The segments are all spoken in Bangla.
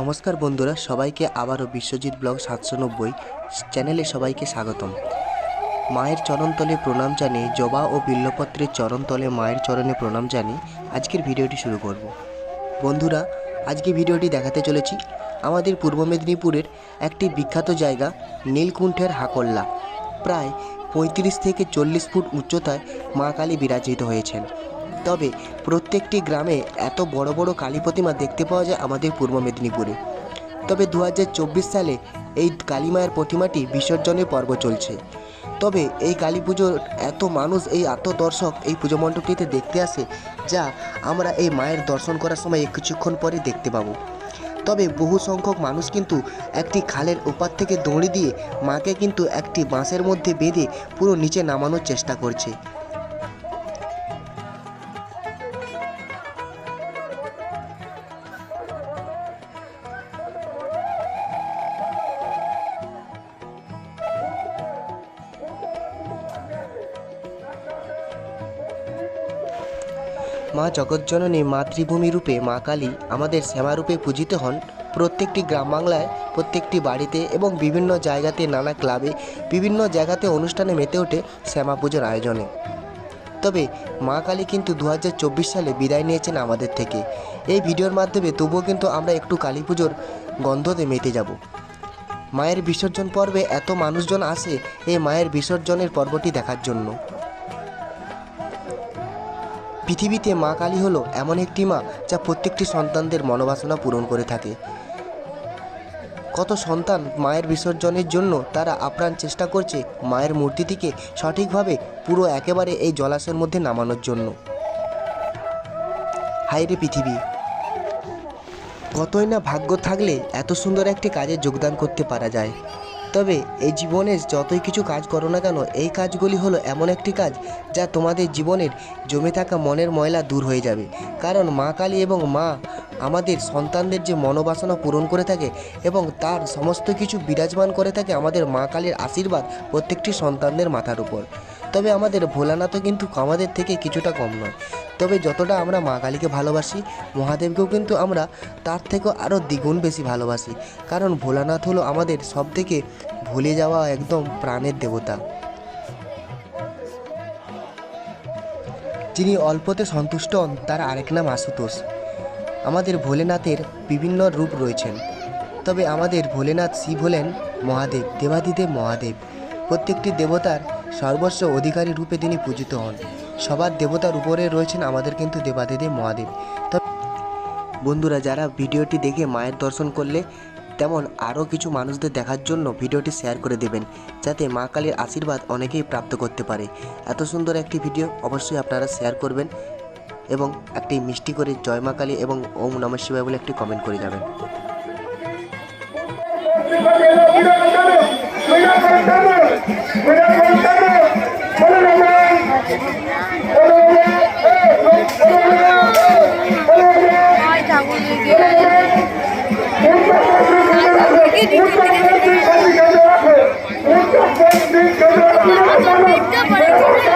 নমস্কার বন্ধুরা, সবাইকে আবারও বিশ্বজিৎ ব্লগ সাতশো নব্বই চ্যানেলে সবাইকে স্বাগতম। মায়ের চরণতলে প্রণাম জানিয়ে, জবা ও বিল্লপত্রের চরণতলে মায়ের চরণে প্রণাম জানিয়ে আজকের ভিডিওটি শুরু করব। বন্ধুরা, আজকে ভিডিওটি দেখাতে চলেছি আমাদের পূর্ব মেদিনীপুরের একটি বিখ্যাত জায়গা, নীলকুণ্ঠের হাকল্লা। প্রায় পঁয়ত্রিশ থেকে চল্লিশ ফুট উচ্চতায় মা কালী বিরাজিত হয়েছেন। তবে প্রত্যেকটি গ্রামে এত বড় বড় কালী প্রতিমা দেখতে পাওয়া যায় আমাদের পূর্ব মেদিনীপুরে। তবে দু হাজার চব্বিশ সালে এই কালী মায়ের প্রতিমাটি বিসর্জনের পর্ব চলছে। তবে এই কালী পুজোর এত মানুষ, এই এত দর্শক এই পুজো মণ্ডপটিতে দেখতে আসে, যা আমরা এই মায়ের দর্শন করার সময় কিছুক্ষণ পরে দেখতে পাবো। তবে বহু সংখ্যক মানুষ কিন্তু একটি খালের ওপার থেকে দড়ি দিয়ে মাকে কিন্তু একটি বাঁশের মধ্যে বেঁধে পুরো নিচে নামানোর চেষ্টা করছে। মা জগজ্জননী মাতৃভূমি রূপে মা কালী আমাদের শ্যামারূপে পূজিত হন। প্রত্যেকটি গ্রাম বাংলায়, প্রত্যেকটি বাড়িতে এবং বিভিন্ন জায়গাতে, নানা ক্লাবে, বিভিন্ন জায়গাতে অনুষ্ঠানে মেতে ওঠে শ্যামা পুজোর আয়োজনে। তবে মা কালী কিন্তু দু হাজার চব্বিশ সালে বিদায় নিয়েছেন আমাদের থেকে। এই ভিডিওর মাধ্যমে তবুও কিন্তু আমরা একটু কালী পুজোর গন্ধতে মেতে যাব। মায়ের বিসর্জন পর্বে এত মানুষজন আসে এই মায়ের বিসর্জনের পর্বটি দেখার জন্য। পৃথিবীতে মা কালী হলো এমন একটি মা যা প্রত্যেকটি সন্তানদের মনোবাসনা পূরণ করে থাকে। কত সন্তান মায়ের বিসর্জনের জন্য তারা আপ্রাণ চেষ্টা করছে মায়ের মূর্তিটিকে সঠিকভাবে পুরো একেবারে এই জলাশয়ের মধ্যে নামানোর জন্য। হাইরে পৃথিবী! কতই না ভাগ্য থাকলে এত সুন্দর একটি কাজে যোগদান করতে পারা যায়। তবে এই জীবনে যতই কিছু কাজ করো না কেন, এই কাজগুলি হলো এমন একটি কাজ যা তোমাদের জীবনের জমে থাকা মনের ময়লা দূর হয়ে যাবে। কারণ মা কালী এবং মা আমাদের সন্তানদের যে মনোবাসনা পূরণ করে থাকে এবং তার সমস্ত কিছু বিরাজমান করে থাকে আমাদের মা কালীর আশীর্বাদ প্রত্যেকটি সন্তানদের মাথার উপর। তবে আমাদের ভোলানাথও কিন্তু আমাদের থেকে কিছুটা কম নয়। তবে যতটা আমরা মা কালীকে ভালোবাসি, মহাদেবকেও কিন্তু আমরা তার থেকেও আরও দ্বিগুণ বেশি ভালোবাসি। কারণ ভোলানাথ হলো আমাদের সব থেকে ভুলে যাওয়া একদম প্রাণের দেবতা। যিনি অল্পতে সন্তুষ্ট হন, তার আরেক নাম আশুতোষ। আমাদের ভোলেনাথের বিভিন্ন রূপ রয়েছেন। তবে আমাদের ভোলেনাথ শিব হলেন মহাদেব, দেবাদিদেব মহাদেব। প্রত্যেকটি দেবতার সর্বস্ব অধিকারী রূপে তিনি পূজিত হন। সবার দেবতার উপরে রয়েছেন আমাদের কিন্তু দেবাদিদেব মহাদেব। তবে বন্ধুরা, যারা ভিডিওটি দেখে মায়ের দর্শন করলে তেমন আরও কিছু মানুষদের দেখার জন্য ভিডিওটি শেয়ার করে দেবেন, যাতে মা কালীর আশীর্বাদ অনেকেই প্রাপ্ত করতে পারে। এত সুন্দর একটি ভিডিও অবশ্যই আপনারা শেয়ার করবেন এবং একটি মিষ্টি করে জয় মা কালী এবং ওম নমঃ শিবায় বলে একটি কমেন্ট করে যাবেন। দেখতে পারে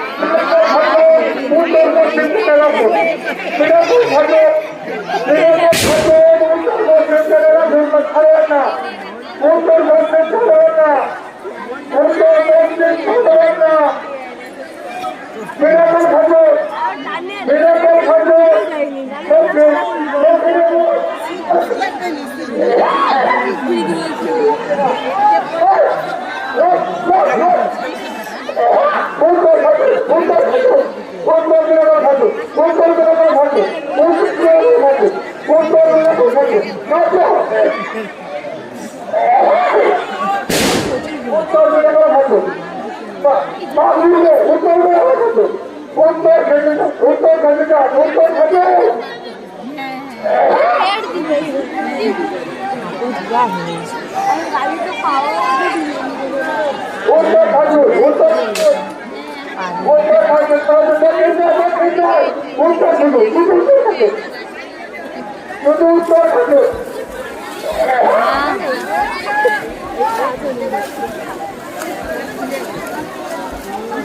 सुंदरपुर सुंदरपुर घर में উত্তর কবিতা উত্তর কবিতা উত্তর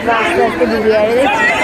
podcast. going to be here.